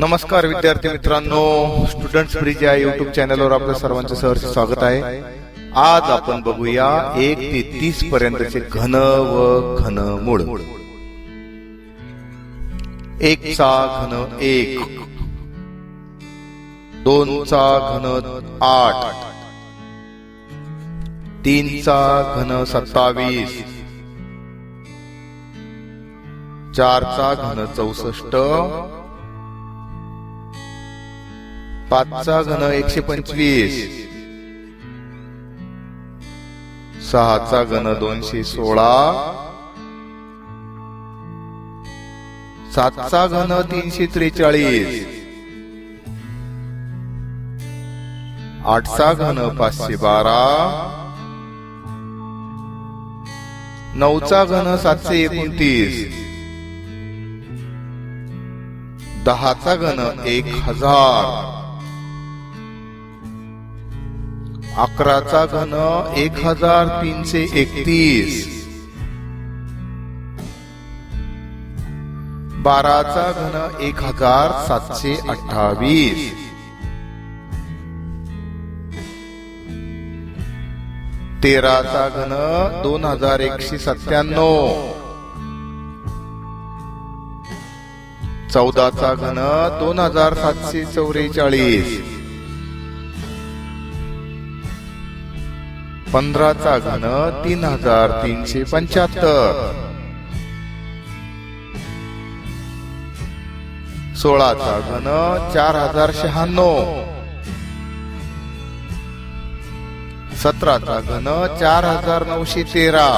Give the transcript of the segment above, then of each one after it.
नमस्कार विद्यार्थी मित्रांनो. स्टुडंट्स ब्रिज या युट्यूब चॅनलवर आपल्या सर्वांचं सहर्ष स्वागत आहे. आज आपण बघूया एक ते तीस पर्यंतचे घन व घनमूळ एक चा घन एक. दोन चा घन आठ. तीन चा घन सत्तावीस. चारचा घन चौसष्ट. पाचचा घन एकशे पंचवीस. सहाचा घन दोनशे सोळा. सातचा घन तीनशे त्रेचाळीस. आठचा घन पाचशे बारा. नऊचा घन सातशे एकोणतीस. दहाचा घन एक हजार. अकराचा घन एक हजार तीनशे एकतीस. बाराचा घन एक हजार सातशे अठ्ठावीस. तेराचा घन दोन हजार एकशे सत्त्याण्णव. चौदाचा घन दोन हजार सातशे चौवेचाळीस. पंधराचा घन तीन हजार तीनशे पंच्याहत्तर. सोळाचा घन चार हजार शहाण्णव. सतराचा घन चार हजार नऊशे तेरा.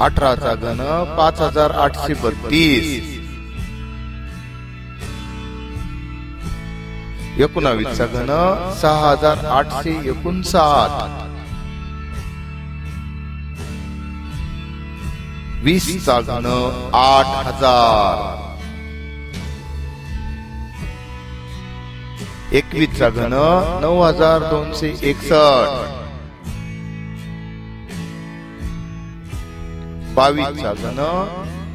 अठराचा घन पाच हजार आठशे बत्तीस. एकोणावीसचा घन सहा हजार आठशे एकोणसाठ. वीसचा घन आठ हजार. एकवीसचा घन नऊ हजार दोनशे एकसष्ट. बावीसचा घन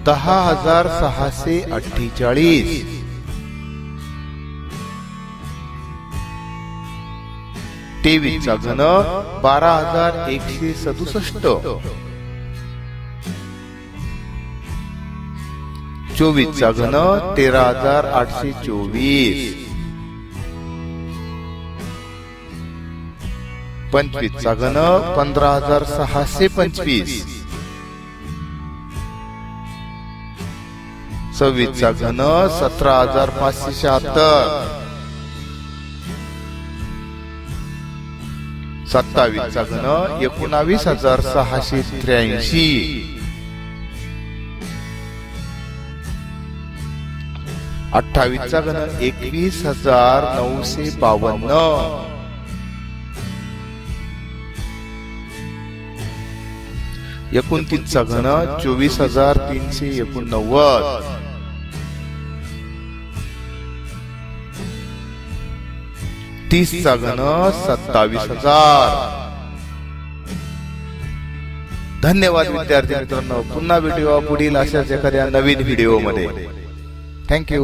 दहा हजार सहाशे अठ्ठेचाळीस. तेवीसचा घन बारा हजार एकशे सदुसष्ट. चोवीसचा घन तेरा हजार आठशे चोवीस. पंचवीसचा घन पंधरा हजार सहाशे पंचवीस. सव्वीसचा घन सतरा हजार पाचशे शहात्तर. सत्तावीसचा घन एकोणावीस हजार सहाशे त्र्याऐंशी. अठ्ठावीसचा घन एकवीस हजार नऊशे बावन्न. एकोणतीसचा घन चोवीस हजार तीनशे एकोणनव्वद. तीसचा घन सत्तावीस हजार. धन्यवाद विद्यार्थी मित्रांनो. पुन्हा भेटूया पुढील अशाच एखाद्या नवीन व्हिडिओमध्ये. थँक्यू